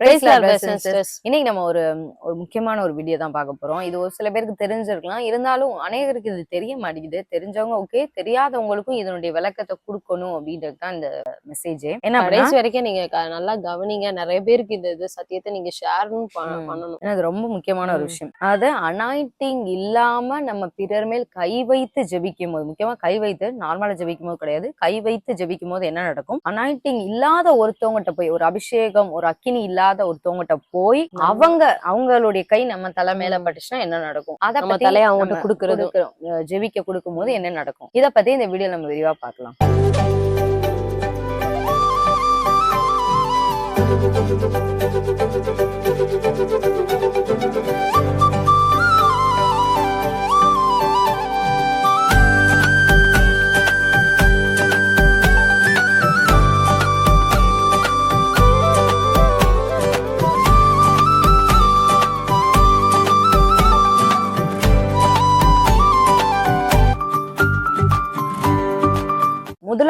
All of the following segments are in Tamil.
இன்னைக்கு நம்ம ஒரு ஒரு முக்கியமான ஒரு வீடியோ தான் பார்க்க போறோம். இது ஒரு சில பேருக்கு தெரிஞ்சிருக்கலாம். இருந்தாலும் அநேகருக்கு இது தெரிய மாட்டேங்குது. தெரிஞ்சவங்க ஓகே தெரியாதவங்களுக்கும் இதனுடைய விளக்கத்தை கொடுக்கணும் அப்படின்றது தான் இந்த மெசேஜ் அப்படின்னா கடைசி வரைக்கும் நீங்க நல்லா கவனிங்க. நிறைய பேருக்கு இந்த இது சத்தியத்தை நீங்க ஷேரும் ம். பண்ணணும். ஏன்னா அது ரொம்ப முக்கியமான ஒரு. விஷயம். அது அனாயிட்டிங் இல்லாம நம்ம பிறர் மேல் கை வைத்து ஜெபிக்கும் போது முக்கியமா கை வைத்து நார்மலா ஜெபிக்கும் போது கிடையாது. கை வைத்து ஜெபிக்கும் போது என்ன நடக்கும்? அனாயிட்டிங் இல்லாத ஒருத்தவங்ககிட்ட போய் ஒரு அபிஷேகம் ஒரு அக்கினி இல்லாத ஒருத்தவங்ககிட்ட போய் நம்ம- அவங்க அவங்களுடைய கை நம்ம தலை மேல. பட்டுச்சுன்னா என்ன நடக்கும்? அத நம்ம தலையை அவங்ககிட்ட கொடுக்கறது. ஜெபிக்க கொடுக்கும் போது என்ன நடக்கும்? இத பத்தி இந்த வீடியோ நம்ம விரிவா பார்க்கலாம்.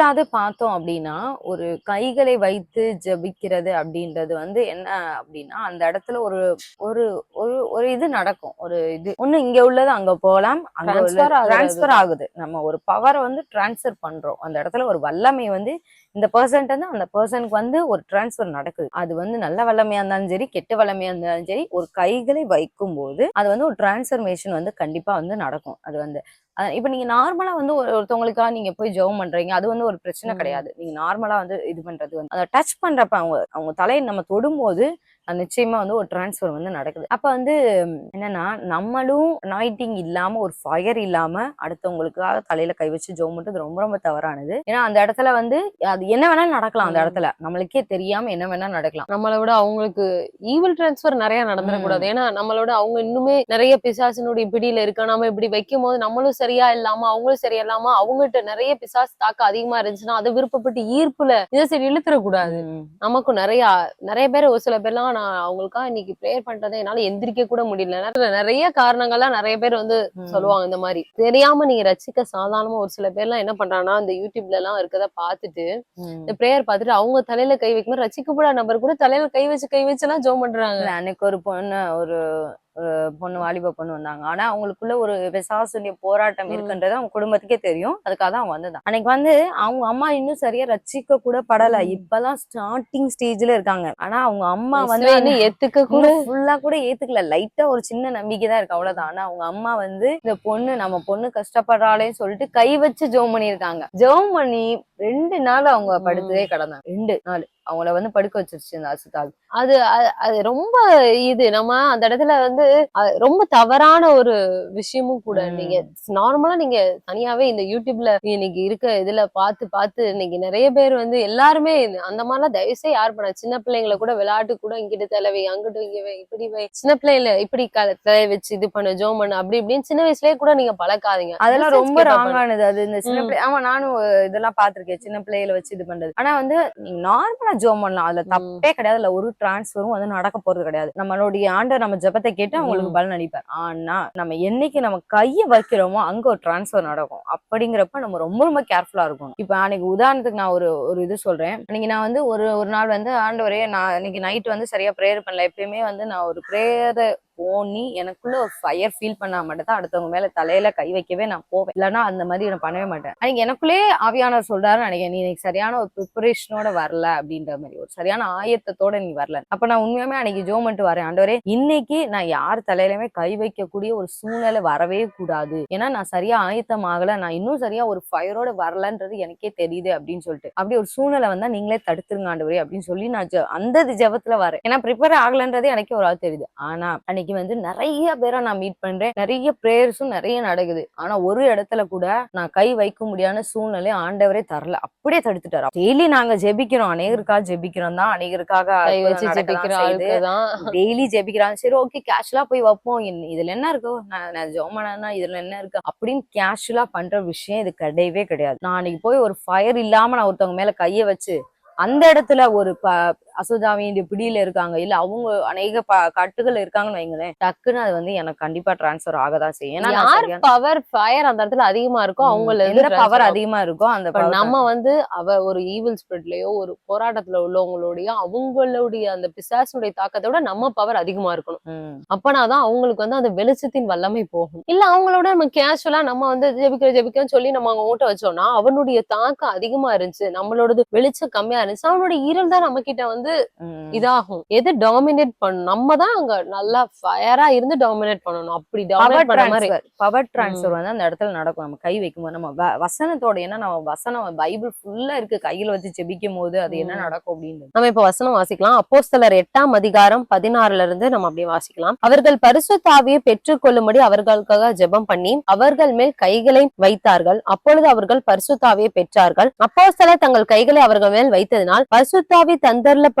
முதலாவது பார்த்தோம் அப்படின்னா ஒரு கைகளை வைத்து ஜெபிக்கிறது அப்படின்றது வந்து என்ன அப்படின்னா அந்த இடத்துல ஒரு ஒரு ஒரு ஒரு இது நடக்கும். ஒரு இது ஒண்ணு இங்க உள்ளது அங்க போகலாம் டிரான்ஸ்பர் ஆகுது. நம்ம ஒரு பவரை வந்து டிரான்ஸ்ஃபர் பண்றோம். அந்த இடத்துல ஒரு வல்லமை வந்து இந்த பர்சன்ட் வந்து அந்த பர்சனுக்கு வந்து ஒரு டிரான்ஸ்ஃபர் நடக்குது. அது வந்து நல்ல வல்லமையா இருந்தாலும் சரி கெட்ட வல்லமையா இருந்தாலும் சரி ஒரு கைகளை வைக்கும் போது அது வந்து ஒரு டிரான்ஸ்ஃபர்மேஷன் வந்து கண்டிப்பா வந்து நடக்கும். அது வந்து இப்ப நீங்க நார்மலா வந்து ஒரு ஒருத்தவங்களுக்காக நீங்க போய் ஜெபம் பண்றீங்க அது வந்து ஒரு பிரச்சனை. கிடையாது. நீங்க நார்மலா வந்து இது பண்றது வந்து அதை டச் பண்றப்ப அவங்க அவங்க தலையை நம்ம தொடும்போது நிச்சயமா வந்து ஒரு டிரான்ஸ்ஃபர் வந்து நடக்குது. அப்ப வந்து என்னன்னா நம்மளும் நாய்ட்டிங் இல்லாம ஒரு ஃபயர் இல்லாம அடுத்தவங்களுக்காக தலையில கை வச்சு ஜெபம் பண்றது ரொம்ப ரொம்ப தவறானது. ஏன்னா அந்த இடத்துல வந்து அது என்ன வேணாலும் நடக்கலாம் அந்த. இடத்துல. நம்மளுக்கே தெரியாம என்ன வேணா நடக்கலாம். நம்மளை விட அவங்களுக்கு ஈவில் டிரான்ஸ்ஃபர் நிறைய நடந்துடக்கூடாது ஏன்னா நம்மளோட அவங்க இன்னுமே நிறைய பிசாசினுடைய பிடியில இருக்க நம்ம இப்படி வைக்கும் போது நம்மளும் சரியா இல்லாம அவங்களும் சரியா இல்லாம அவங்ககிட்ட நிறைய பிசாசு தாக்கம் அதிகமா இருந்துச்சுன்னா அதை விருப்பப்பட்டு ஈர்ப்புல இதை சரி இழுத்துறக்கூடாது. ம். நமக்கும் நிறைய நிறைய பேர் ஒரு சில பேர்லாம் நான் அவங்களுக்கா இன்னைக்கு ப்ரேயர் பண்றதை என்னால எந்திரிக்க கூட முடியல நிறைய- காரணங்கள்லாம் நிறைய பேர் வந்து. சொல்லுவாங்க இந்த மாதிரி தெரியாம நீங்க ரசிக்க சாதாரணமா ஒரு சில பேர்லாம் என்ன பண்றாங்கன்னா இந்த யூடியூப்ல எல்லாம் இருக்கத பார்த்துட்டு ம். இந்த ப்ரேயர் பார்த்துட்டு அவங்க தலையில கை வைக்கும்போது ரசிக்கப்படாத நபர் கூட தலையில கை வச்சு கை வச்சு எல்லாம் ஜோம் பண்றாங்க அன்னைக்கு ஒரு பொண்ணு ஒரு ஒரு பொண்ணு வாலிப பொண்ணு வந்தாங்க. ஆனா அவங்களுக்குள்ள ஒரு விசாசனுடைய போராட்டம். இருக்குன்றது அவங்க குடும்பத்துக்கே தெரியும். அதுக்காக தான் அவங்க வந்ததான் அன்னைக்கு வந்து அவங்க அம்மா இன்னும் சரியா ரசிக்க கூட படல. இப்பதான் ஸ்டார்டிங் ஸ்டேஜ்ல இருக்காங்க. ஆனா அவங்க அம்மா வந்து இன்னும் ஏத்துக்க கூட ஃபுல்லா கூட ஏத்துக்கல. லைட்டா ஒரு சின்ன நம்பிக்கை தான் இருக்கு. அவ்வளவுதான். ஆனா அவங்க அம்மா வந்து இந்த பொண்ணு நம்ம பொண்ணு கஷ்டப்படுறாளேன்னு சொல்லிட்டு கை வச்சு ஜெபம் பண்ணியிருக்காங்க. ஜெபம் பண்ணி ரெண்டு நாள் அவங்க. படுத்ததே கிடந்தாங்க. ரெண்டு நாள். அவங்கள வந்து படுக்க வச்சிருச்சு இந்த அசுத்தால் அது அது- ரொம்ப இது நம்ம அந்த இடத்துல வந்து ரொம்ப தவறான ஒரு விஷயமும் கூட. நீங்க நார்மலா நீங்க தனியாவே இந்த யூடியூப்ல இன்னைக்கு இருக்க இதுல பார்த்து பார்த்து இன்னைக்கு நிறைய பேர் வந்து எல்லாருமே அந்த மாதிரிலாம் தயவுசெய்து யார் பண்ண சின்ன பிள்ளைங்களை கூட விளையாட்டு கூட இங்கிட்டு தலைவை அங்கிட்டு இங்க இப்படி வை. சின்ன பிள்ளைங்கள இப்படி க- தலை வச்சு இது பண்ணு ஜோம் பண்ணு அப்படி இப்படின்னு சின்ன வயசுலயே கூட நீங்க பழக்காதீங்க. அதெல்லாம் ரொம்ப. ராங்கானது அது இந்த சின்ன. பிள்ளை ஆமா நானும் இதெல்லாம் பாத்திருக்கேன் சின்ன பிள்ளைகளை வச்சு இது பண்றது. ஆனா வந்து நீங்க நார்மலா ஜோம் பண்ணலாம். அதுல. தப்பே கிடையாது. அதுல ஒரு டிரான்ஸ்ஃபரும் வந்து நடக்க போறது கிடையாது. நம்மளுடைய ஆண்டவர் நம்ம ஜெபத்தை கேட்டு அவங்களுக்கு. பலன் அளிப்பார். ஆனா நம்ம என்னைக்கு நம்ம கையை வைக்கிறோமோ அங்க ஒரு டிரான்ஸ்ஃபர் நடக்கும். அப்படிங்கிறப்ப நம்ம ரொம்ப ரொம்ப கேர்ஃபுல்லா இருக்கணும். இப்ப அன்னைக்கு உதாரணத்துக்கு நான் ஒரு ஒரு இது சொல்றேன். அன்னைக்கு நான் வந்து ஒரு ஒரு நாள் வந்து ஆண்டவரே நான் இன்னைக்கு நைட் வந்து சரியா ப்ரேயர் பண்ணல. எப்பயுமே வந்து நான் ஒரு ப்ரேயரை போனி எனக்குள்ள ஒரு ஃபயர் ஃபீல் பண்ணா மட்டும் தான் அடுத்தவங்க மேல தலையில கை வைக்கவே நான் போவேன். இல்லைன்னா அந்த மாதிரி நான் பண்ணவே மாட்டேன். அன்னைக்கு எனக்குள்ளே ஆவியானவர் சொல்றாரு நினைக்கிறேன். நீ இன்னைக்கு சரியான ஒரு ப்ரிப்பரேஷனோட வரல அப்படின்ற மாதிரி. ஒரு சரியான ஆயத்தத்தோட நீ வரல. அப்ப நான் உண்மையுமே அன்னைக்கு ஜோ பண்ணிட்டு வரேன். ஆண்டவரே இன்னைக்கு நான் யார் தலையிலுமே கை வைக்கக்கூடிய ஒரு சூழ்நிலை வரவே கூடாது. ஏன்னா நான் சரியா ஆயத்தம் ஆகல. நான் இன்னும் சரியா ஒரு ஃபயரோட வரலன்றது எனக்கே தெரியுது அப்படின்னு சொல்லிட்டு. அப்படி ஒரு சூழ்நிலை வந்தா நீங்களே தடுத்துருங்க ஆண்டவரே அப்படின்னு சொல்லி நான் ஜெ- அந்த ஜபத்துல வரேன். ஏன்னா ப்ரிப்பேர் ஆகலன்றதே எனக்கே ஒரு ஆள் தெரியுது. ஆனா அன்னைக்கு வந்து நிறைய பேரை நான் மீட் பண்றேன். நிறைய பிரேயர்ஸும் நிறைய நடக்குது. ஆனா ஒரு இடத்துல கூட நான் கை வைக்க முடியாத சூழ்நிலை ஆண்டவரே தரல. அப்படியே தடுத்துட்டாரு. டெய்லி நாங்க ஜெபிக்கிறோம். அநேகருக்காக ஜெபிக்கிறோம் தான். அநேகருக்காக வச்சு அற்புதம் ஜெபிக்கிற நடக்கதான் செய்யுது. ஆளுக்கு தான் டெய்லி ஜெபிக்கிறாங்க. சரி ஓகே கேஷுவலா போய் வைப்போம். இதுல என்ன இருக்கோ? நான் நான் ஜோமனா இதுல என்ன இருக்கு? அப்படின்னு கேஷுவலா பண்ற விஷயம் இது கிடையவே கிடையாது. நான் அன்னைக்கு போய் ஒரு ஃபயர் இல்லாம நான் ஒருத்தவங்க மேல கைய வச்சு அந்த இடத்துல ஒரு ப அசுதாவியின் பிடியில இருக்காங்க. இல்ல அவங்க அநேக கட்டுகள் இருக்காங்கன்னு வைங்களேன் டக்குன்னு அது வந்து எனக்கு கண்டிப்பா டிரான்ஸ்ஃபர் ஆகதான் செய்யும். ஏன்னா பவர் ஃபயர் அந்த இடத்துல அதிகமா இருக்கோ ம், அவங்கள எந்த பவர் அதிகமா இருக்கோ அந்த நம்ம வந்து அவ ஒரு ஈவில் ஸ்பிரிட்லயோ ஒரு போராட்டத்துல உள்ளவங்களுடைய அவங்களுடைய அந்த பிசாசுடைய தாக்கத்தை விட நம்ம பவர் அதிகமா இருக்கணும். அப்பனாதான் அவங்களுக்கு வந்து அந்த வெளிச்சத்தின் வல்லமை போகும். இல்ல அவங்களோட நம்ம கேஷுவலா நம்ம வந்து ஜெபிக்கிற ஜெபிக்கிறோம் சொல்லி நம்ம அவங்க ஓட்ட வச்சோம்னா அவனுடைய தாக்கம் அதிகமா இருந்துச்சு. நம்மளோடது வெளிச்சம் கம்மியா இருந்துச்சு. அவனுடைய ஈரல் தான் நம்ம கிட்ட வந்து ம். இதாகும். எது டாமினேட் பண்ணும் நம்ம தான் அங்க நல்லா ஃபயரா இருந்து டாமினேட் பண்ணணும். அப்படி டாமினேட் மாதிரி. பவர் டிரான்ஸ்ஃபர் வந்து அந்த இடத்துல நடக்கும். நம்ம கை வைக்கும்போது நம்ம வசனத்தோட ஏன்னா நம்ம வசனம் பைபிள் ஃபுல்லா இருக்கு. கையில வச்சு ஜெபிக்கும் போது அது என்ன. நடக்கும் அப்படின்னு. நம்ம இப்ப வசனம் வாசிக்கலாம். அப்போஸ்தலர் எட்டாம் அதிகாரம் பதினாறுல இருந்து நம்ம அப்படியே வாசிக்கலாம். அவர்கள் பரிசுத்தாவியை பெற்றுக்கொள்ளும்படி அவர்களுக்காக ஜெபம் பண்ணி அவர்கள் மேல் கைகளை வைத்தார்கள். அப்பொழுது அவர்கள் பரிசுத்தாவியை பெற்றார்கள். அப்போஸ்தலர் தங்கள் கைகளை அவர்கள் மேல் வைத்ததினால் பரிசுத்தாவி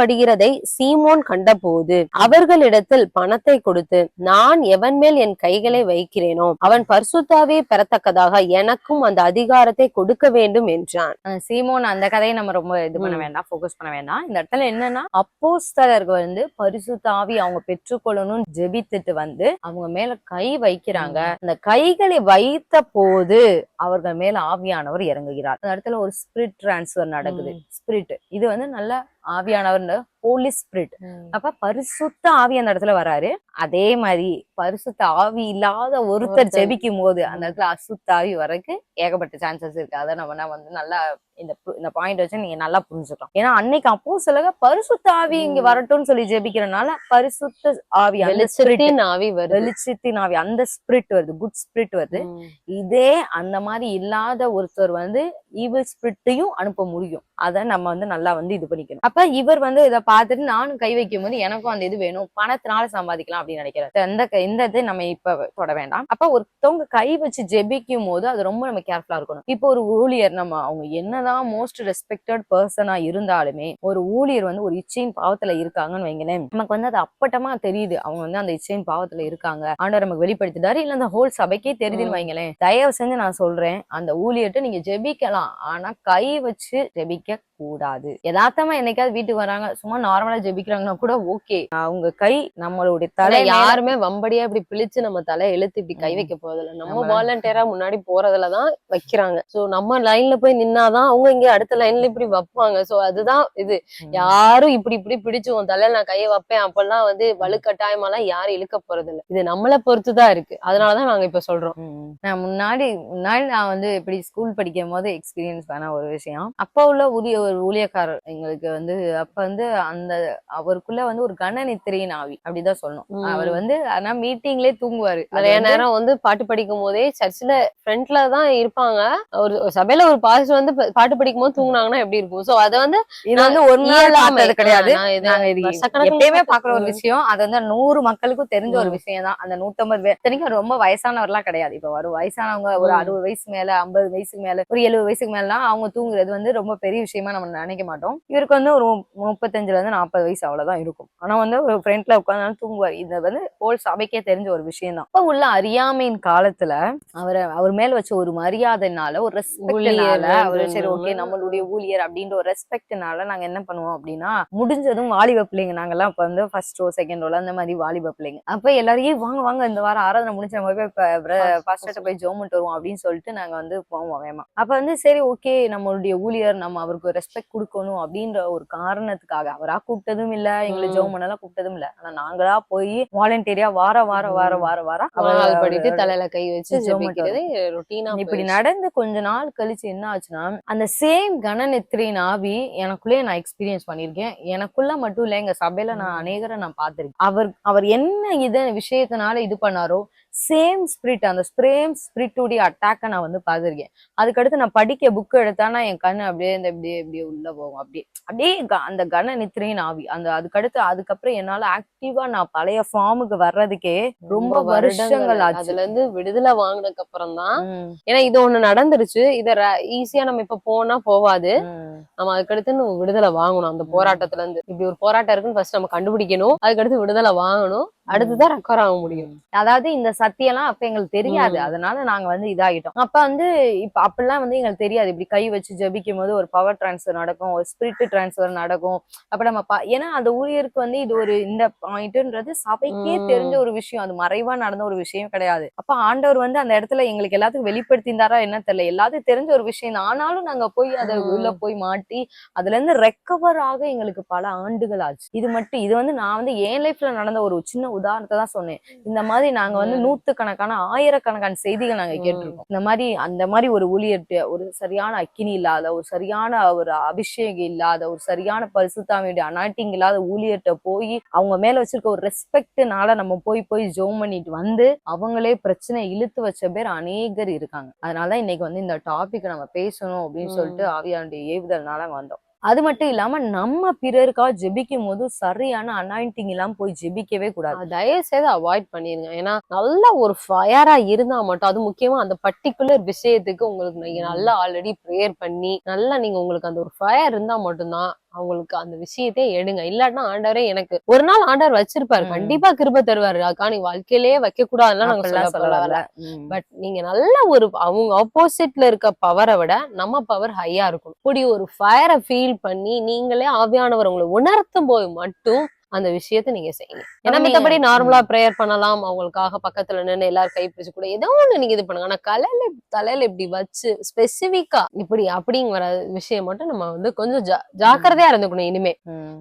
தந்தரப்படுகிறதை சீமோன் கண்டபோது அவர்களிடத்தில் பணத்தை கொடுத்து நான் எவன் மேல் என் கைகளை வைக்கிறேனோ அவன் பரிசுத்தாவியை பெறத்தக்கதாக எனக்கும் அந்த அதிகாரத்தை கொடுக்க வேண்டும் என்றான். சீமோன் அந்த கதையை நம்ம ரொம்ப இது பண்ண. வேண்டாம் ஃபோக்கஸ் பண்ண வேண்டாம். இந்த இடத்துல என்னன்னா அப்போஸ்தலர்கள் வந்து பரிசுத்தாவி அவங்க பெற்றுக்கொள்ளணும்னு ஜெபித்துட்டு வந்து அவங்க மேல கை வைக்கிறாங்க. அந்த கைகளை வைத்த போது அவர்கள் மேல ஆவியானவர் இறங்குகிறார். அந்த இடத்துல ஒரு ஸ்பிரிட் டிரான்ஸ்ஃபர் நடக்குது. ஸ்பிரிட் இது வந்து நல்ல ஆவியானவர் ஹோலி ஸ்பிரிட் அப்ப பரிசுத்த ஆவி அந்த இடத்துல வராரு. அதே மாதிரி பரிசுத்த ஆவி இல்லாத ஒருத்தர். ஜெபிக்கும் போது அந்த இடத்துல அசுத்த ஆவி வரக்கு ஏகப்பட்ட சான்சஸ் இருக்கு. அதை நம்ம வந்து நல்லா இந்த இந்த பாயிண்ட் வச்சு நீங்க நல்லா புரிஞ்சுக்கலாம். ஏன்னா அன்னைக்கு அப்போ சிலக பரிசுத்த ஆவி இங்க. வரட்டும்னு சொல்லி ஜெபிக்கிறனால பரிசுத்த ஆவி வெளிச்சத்தின் ஆவி வருது. வெளிச்சத்தின் ஆவி அந்த ஸ்பிரிட் வருது. குட் ஸ்பிரிட் வருது. இதே அந்த மாதிரி இல்லாத ஒருத்தர் வந்து ஈவில் ஸ்பிரிட்டையும் அனுப்ப முடியும். அதை நம்ம வந்து நல்லா வந்து இது பண்ணிக்கணும். அப்ப இவர் வந்து இதை பார்த்துட்டு நானும் கை வைக்கும் போது எனக்கும் அந்த இது வேணும். பணத்தினால சம்பாதிக்கலாம் அப்படின்னு நினைக்கிறார் இந்த இந்த இது நம்ம இப்ப தொட வேண்டாம். அப்ப ஒருத்தவங்க கை வச்சு ஜெபிக்கும் போது அது ரொம்ப நம்ம கேர்ஃபுல்லா இருக்கணும். இப்போ ஒரு ஊழியர் நம்ம அவங்க என்னதான் மோஸ்ட் ரெஸ்பெக்டட் பர்சனா இருந்தாலுமே ஒரு ஊழியர் வந்து ஒரு இச்சையின் பாவத்துல இருக்காங்கன்னு வைங்களேன். நமக்கு வந்து அது அப்பட்டமா தெரியுது. அவங்க வந்து அந்த இச்சையின் பாவத்துல இருக்காங்க. ஆண்டவர் நமக்கு வெளிப்படுத்திட்டாரு. இல்ல அந்த ஹோல் சபைக்கே தெரியுதுன்னு. வைங்களேன். தயவு செஞ்சு நான் சொல்றேன். அந்த ஊழியர்ட்ட நீங்க ஜெபிக்கலாம். ஆனா கை வச்சு ஜெபிக்க கூடாது. யதார்த்தமா என்னைக்காவது வீட்டுக்கு வராங்க சும்மா நார்மலா ஜெபிக்கிறாங்கன்னா கூட ஓகே அவங்க கை நம்மளுடைய தலை யாருமே வம்படியா இப்படி பிழிச்சு நம்ம தலை இழுத்து இப்படி கை. வைக்க போறதில்ல. நம்ம வாலண்டியரா முன்னாடி போறதுலதான் வைக்கிறாங்க. சோ நம்ம லைன்ல போய் நின்னாதான் அவங்க இங்க அடுத்த லைன்ல இப்படி வைப்பாங்க. சோ அதுதான் இது. யாரும் இப்படி இப்படி பிடிச்சு உன் தலையில நான் கையை வைப்பேன் அப்பெல்லாம் வந்து வலுக்கட்டாயமாலாம் யாரும் இழுக்க போறது இல்ல இது நம்மளை பொறுத்துதான் இருக்கு. அதனாலதான் நாங்க இப்ப சொல்றோம். நான் முன்னாடி முன்னாடி நான் வந்து இப்படி ஸ்கூல் படிக்கும் போது எக்ஸ்பீரியன்ஸ் பண்ண ஒரு விஷயம். அப்ப உள்ள ஊழிய ஒரு ஊழியக்காரர் எங்களுக்கு வந்து அப்ப வந்து அந்த அவருக்குள்ள வந்து ஒரு கன நித்திரையின் ஆவி அப்படிதான் சொல்லணும். அவர் வந்து ஆனா மீட்டிங்லயே தூங்குவாரு. நிறைய நேரம் வந்து பாட்டு படிக்கும் போதே சர்ச்சில் ஃப்ரண்ட்ல தான் இருப்பாங்க. ஒரு சபையில ஒரு பாஸ்டர் வந்து பாட்டு படிக்கும் போது தூங்குனாங்கன்னா எப்படி இருக்கும்? சோ அத வந்து இது வந்து ஒரு நாள். பார்த்தது கிடையாது. எப்பயுமே பாக்குற ஒரு விஷயம். அது வந்து நூறு மக்களுக்கும் தெரிஞ்ச ஒரு. விஷயம் தான் அந்த நூத்தம்பது பேர் இத்தனைக்கும் ரொம்ப வயசானவர்லாம் கிடையாது. இப்ப ஒரு வயசானவங்க ஒரு. அறுபது வயசு மேல ஐம்பது வயசுக்கு மேல ஒரு எழுபது வயசுக்கு மேலாம் அவங்க தூங்குறது வந்து ரொம்ப பெரிய விஷயமா நம்ம நினைக்க மாட்டோம். இவருக்கு வந்து ஒரு முப்பத்தஞ்சுல இருந்து நாற்பது வயசு அவ்வளவுதான் இருக்கும். ஆனா வந்து ஒரு ஃப்ரண்ட்ல உட்கார்ந்தாலும் தூங்குவார். இது வந்து ஹோல் சபைக்கே தெரிஞ்ச ஒரு விஷயம் தான். அப்ப உள்ள அறியாமையின் காலத்துல அவரை அவர் மேல வச்ச ஒரு மரியாதைனால ஒரு ரெஸ்பெக்ட்னால அவரு சரி ஓகே. நம்மளுடைய ஊழியர் அப்படின்ற ஒரு ரெஸ்பெக்ட்னால நாங்க என்ன பண்ணுவோம் அப்படின்னா முடிஞ்சதும் வாலிப பிள்ளைங்க நாங்கெல்லாம் இப்ப வந்து ஃபர்ஸ்ட் ரோ செகண்ட் ரோல அந்த மாதிரி வாலிப பிள்ளைங்க. அப்ப எல்லாரையும் வாங்க வாங்க இந்த வாரம் ஆராதனை முடிஞ்ச நம்ம போய் ஃபர்ஸ்ட் போய் ஜோமெண்ட் வருவோம் அப்படின்னு சொல்லிட்டு நாங்க வந்து போவோம் வேமா அப்ப வந்து சரி ஓகே நம்மளுடைய ஊழியர் நம்ம அவருக்கு ரெஸ்பெக்ட் கொடுக்கணும் அப்படின்ற ஒரு காரணத்துக்காக அவரா கூப்பிட்டதும் இல்ல எங்களை. ஜோம் பண்ணலாம் கூப்பிட்டதும் இல்ல ஆனா நாங்களா போய் வாலண்டியரியா வார வார வார. வார வாரம் முழங்கால் படிட்டு தலையில கை வச்சு ஜெபம் ஜெபிக்கிறது ரொட்டீனா இப்படி நடந்து கொஞ்ச நாள் கழிச்சு என்ன ஆச்சுன்னா அந்த சேம் கணநெத்திரின் ஆவி எனக்குள்ளே நான் எக்ஸ்பீரியன்ஸ் பண்ணிருக்கேன் எனக்குள்ள மட்டும் இல்ல எங்க சபையில நான். அநேகரை நான் பார்த்திருக்கேன் அவர் அவர் என்ன இத விஷயத்தினால இது பண்ணாரோ சேம் ஸ்பிரிட் அந்த சேம் ஸ்பிரிட்டுடைய அட்டாக்கை நான் வந்து பார்த்திருக்கேன். அதுக்கடுத்து நான் படிக்க புக் எடுத்தானா என் கண்ணு அப்படியே இந்த இப்படியே இப்படியே உள்ள போகும். அப்படியே அப்படியே அந்த கன நித்திரையின் ஆவி. அந்த அதுக்கடுத்து அதுக்கப்புறம் என்னால ஆக்டிவா நான் பழைய ஃபார்முக்கு வர்றதுக்கே ரொம்ப வருஷங்கள் அதுல இருந்து விடுதலை வாங்கினதுக்கு அப்புறம் தான் ஏன்னா இது ஒண்ணு நடந்துருச்சு. இத ஈஸியா நம்ம இப்ப போனா போவாது. நம்ம அதுக்கடுத்து விடுதலை வாங்கணும். அந்த. போராட்டத்துல இருந்து இப்படி ஒரு போராட்டம் இருக்குன்னு ஃபர்ஸ்ட் நம்ம கண்டுபிடிக்கணும். அதுக்கடுத்து விடுதலை வாங்கணும். அடுத்துதான் ரெக்கவர் ஆக முடியும். அதாவது இந்த சத்தியம்லாம் அப்ப எங்களுக்கு தெரியாது. அதனால நாங்க வந்து இதாகிட்டோம். அப்ப வந்து இப்ப அப்பெல்லாம் வந்து எங்களுக்கு தெரியாது. இப்படி கை வச்சு ஜபிக்கும் போது ஒரு பவர் டிரான்ஸ்ஃபர் நடக்கும் ஒரு ஸ்பிரிட் டிரான்ஸ்ஃபர் நடக்கும். அப்ப நம்ம ஏன்னா அந்த ஊழியருக்கு வந்து இது ஒரு இந்த பாயிண்ட்ன்றது சபைக்கே. தெரிஞ்ச ஒரு விஷயம். அது மறைவா நடந்த ஒரு விஷயம் கிடையாது. அப்ப ஆண்டவர் வந்து அந்த இடத்துல எங்களுக்கு எல்லாத்துக்கும் வெளிப்படுத்தியிருந்தாரா என்ன தெரியல. எல்லாத்துக்கும் தெரிஞ்ச ஒரு விஷயம் தான். ஆனாலும் நாங்க போய் அதை. உள்ள போய் மாட்டி அதுல இருந்து ரெக்கவர் ஆக எங்களுக்கு பல ஆண்டுகள் ஆச்சு. இது மட்டும் இது வந்து நான் வந்து என் லைஃப்ல நடந்த ஒரு சின்ன உதாரணத்தை தான் சொன்னேன் இந்த மாதிரி நாங்க வந்து ம். நூத்துக்கணக்கான ஆயிரக்கணக்கான செய்திகள் நாங்க. கேட்டிருக்கோம் இந்த மாதிரி அந்த மாதிரி ஒரு ஊழியர்கிட்ட ஒரு சரியான அக்கினி இல்லாத ஒரு சரியான ஒரு அபிஷேகம் இல்லாத ஒரு சரியான பரிசுத்தாமியுடைய அனாட்டிங் இல்லாத ஊழியர்கிட்ட போய் அவங்க மேல வச்சிருக்க ஒரு ரெஸ்பெக்ட்னால நம்ம போய் போய் ஜோம் பண்ணிட்டு வந்து அவங்களே பிரச்சனை இழுத்து வச்ச பேர் அநேகர் இருக்காங்க அதனாலதான் இன்னைக்கு வந்து இந்த டாபிக் நம்ம பேசணும் அப்படின்னு. சொல்லிட்டு ஆவியானுடைய ஏவுதல்னால வந்தோம் அது மட்டும் இல்லாம நம்ம பிறருக்காக ஜெபிக்கும் போது சரியான அனாயிண்டிங் இல்லாம போய் ஜெபிக்கவே கூடாது. தயவு செய்து அவாய்ட் பண்ணிருங்க. ஏன்னா நல்ல ஒரு ஃபயரா இருந்தா மட்டும் அது முக்கியமா அந்த பர்டிகுலர் விஷயத்துக்கு உங்களுக்கு நீங்க நல்லா ஆல்ரெடி ப்ரேயர் பண்ணி நல்லா நீங்க உங்களுக்கு அந்த ஒரு ஃபயர் இருந்தா மட்டும்தான் அவங்களுக்கு அந்த விஷயத்தையே எடுங்க. இல்லாட்டினா ஆண்டவரே எனக்கு ஒரு நாள் ஆண்டவர் வச்சிருப்பாரு. கண்டிப்பா கிருப தருவாரு. அக்கா நீ வாழ்க்கையிலேயே வைக்க கூடாதுலாம் நாங்க சொல்ல வரல. பட் நீங்க நல்ல ஒரு அவங்க ஆப்போசிட்ல இருக்க பவரை விட நம்ம பவர் ஹையா இருக்கும் இப்படி ஒரு ஃபயரை ஃபீல் பண்ணி நீங்களே ஆவியானவர் உங்களை உணர்த்தும் போது மட்டும் அந்த விஷயத்தை நீங்க செய்யுங்க ஏன்னா மித்தபடி நார்மலா ப்ரேயர் பண்ணலாம் அவங்களுக்காக பக்கத்துல நின்னு எல்லாரும் கை பிடிச்சு கூட ஏதோ ஒண்ணு நீங்க இது பண்ணுங்க. ஆனா கலையில தலையில இப்படி வச்சு ஸ்பெசிபிக்கா இப்படி அப்படிங்கிற விஷயம் மட்டும் நம்ம வந்து கொஞ்சம் ஜாக்கிரதையா இருந்துக்கணும் இனிமே.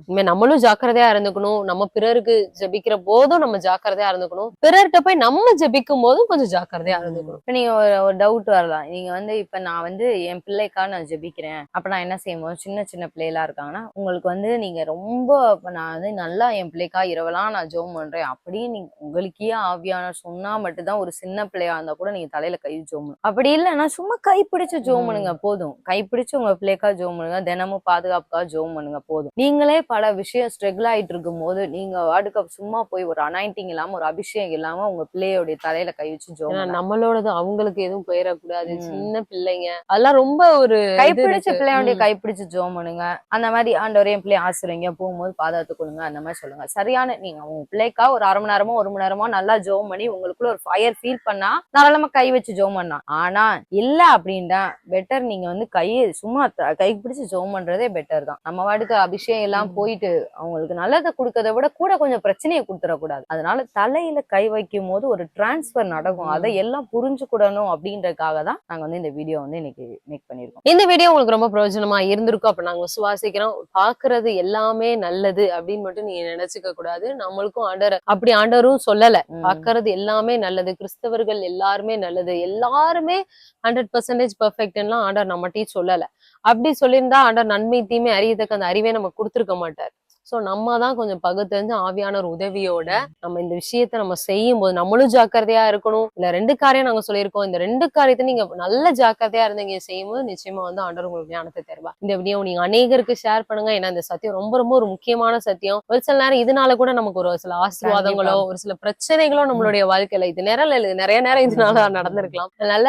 இனிமே நம்மளும் ஜாக்கிரதையா இருந்துக்கணும். நம்ம பிறருக்கு ஜெபிக்கிற போதும் நம்ம ஜாக்கிரதையா இருந்துக்கணும். பிறர்கிட்ட போய் நம்ம ஜெபிக்கும் போதும் கொஞ்சம் ஜாக்கிரதையா இருந்துக்கணும். இப்ப நீங்க ஒரு ஒரு டவுட் வரலாம். நீங்க வந்து இப்ப நான் வந்து என் பிள்ளைக்காக நான் ஜெபிக்கிறேன். அப்ப நான் என்ன செய்யும்போது சின்ன சின்ன பிள்ளைகளா இருக்காங்கன்னா உங்களுக்கு வந்து நீங்க ரொம்ப நான் வந்து நல்லா என் பிள்ளைக்கா இரவெல்லாம் நான் ஜெபம் பண்றேன் அப்படியே நீங்க உங்களுக்கே ஆவியான சொன்னா மட்டும்தான் ஒரு சின்ன பிள்ளையா இருந்தா கூட நீங்க தலையில கை ஜோம். அப்படி இல்லைன்னா சும்மா கை பிடிச்சு ஜோம். பண்ணுங்க போதும் கை பிடிச்சு உங்க பிள்ளைக்கா ஜோம் பண்ணுங்க தினமும் பாதுகாப்புக்கா ஜோம் பண்ணுங்க போதும் நீங்களே பல விஷயம் ஸ்ட்ரகிள் ஆயிட்டு இருக்கும் போது நீங்க வாடுக்க சும்மா போய் ஒரு அனாயிண்டிங் இல்லாம ஒரு அபிஷேகம் இல்லாம உங்க பிள்ளையோடைய தலையில கை வச்சு ஜோம். நம்மளோடது அவங்களுக்கு எதுவும் போயிடக்கூடாது. சின்ன பிள்ளைங்க அதெல்லாம் ரொம்ப ஒரு கைப்பிடிச்சு இருக்கு. பிள்ளையோடைய ம். கைப்பிடிச்சு ஜோம் பண்ணுங்க அந்த மாதிரி ஆண்டவரே என் பிள்ளைய ஆசிரியங்க போகும்போது பாதாத்து கொடுங்க அந்த மாதிரி சொல்லுங்க. சரியான நீங்க உங்க பிள்ளைக்கா ஒரு அரை மணி நேரமோ ஒரு மணி நேரமோ நல்லா ஜோம் பண்ணி உங்களுக்குள்ள ஒரு ஃபயர் ஃபீல் பண்ணா தாராளமா கை வச்சு ஜோம் பண்ணலாம் ஆனா இல்ல அப்படின்னா பெட்டர் நீங்க வந்து கையை சும்மா கை பிடிச்சு ஜோம் பண்றதே பெட்டர் தான். நம்ம வாட்டுக்கு அபிஷேகம் எல்லாம். போயிட்டு அவங்களுக்கு நல்லதை கொடுக்கறத விட கூட கொஞ்சம் பிரச்சனையை கொடுத்துடக்கூடாது. அதனால தலையில கை வைக்கும் போது ஒரு டிரான்ஸ்ஃபர் நடக்கும். அதை எல்லாம் புரிஞ்சுக்கிடணும் அப்படின்றதுக்காக தான் நாங்க வந்து இந்த வீடியோ வந்து இன்னைக்கு மேக் பண்ணிருக்கோம் இந்த வீடியோ உங்களுக்கு ரொம்ப பிரயோஜனமா இருந்திருக்கும் அப்ப நாங்க விசுவாசிக்கிறோம். பாக்குறது எல்லாமே நல்லது அப்படின்னு மட்டும் நீங்க நினைச்சுக்க கூடாது. நம்மளுக்கும் ஆண்டவர் அப்படி ஆண்டவரும் சொல்லல. பாக்குறது எல்லாமே நல்லது. கிறிஸ்தவர்கள் எல்லாருமே நல்லது. எல்லாருமே ஹண்ட்ரட் பர்சன்டேஜ் பெர்ஃபெக்ட்லாம் ஆண்டவர் நம்மகிட்டயும் சொல்லல. அப்படி சொல்லியிருந்தா ஆண்டவர் நன்மை தீமை அறியத்தக்க அந்த அறிவை நம்ம கொடுத்துருக்க மாட்டார். சோ நம்ம தான் கொஞ்சம் பகுத்தறிஞ்சு ஆவியான ஒரு உதவியோட நம்ம இந்த விஷயத்த நம்ம செய்யும் போது நம்மளும் ஜாக்கிரதையா இருக்கணும். இல்ல ரெண்டு காரியம் நாங்க சொல்லியிருக்கோம். இந்த ரெண்டு காரியத்தை நீங்க நல்ல ஜாக்கிரதையா இருந்தீங்க செய்யும்போது நிச்சயமா வந்து ஆண்டவர் உங்களுக்கு ஞானத்தை தருவா இந்த வீடியோ நீங்க அநேகருக்கு ஷேர் பண்ணுங்க. ஏன்னா இந்த சத்தியம் ரொம்ப ரொம்ப ஒரு முக்கியமான சத்தியம். ஒரு சில நேரம் இதனால கூட நமக்கு ஒரு சில ஆசீர்வாதங்களோ ஒரு சில பிரச்சனைகளோ நம்மளுடைய வாழ்க்கையில இது நேரம் இல்ல இது நிறைய நேரம் இதனால நடந்திருக்கலாம். அதனால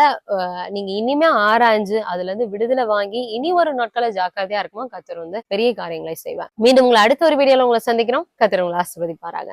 நீங்க இனிமே ஆராய்ஞ்சு அதுல இருந்து விடுதலை வாங்கி இனி ஒரு நாட்களை ஜாக்கிரதையா இருக்குமா கத்தர் வந்து பெரிய காரியங்களை செய்வார். மீண்டும் உங்களை அடுத்த ஒரு வீடியோல உங்களை சந்திக்கிறோம். கத்திரவங்களை உங்களை ஆசிர்வதிப்பாராக.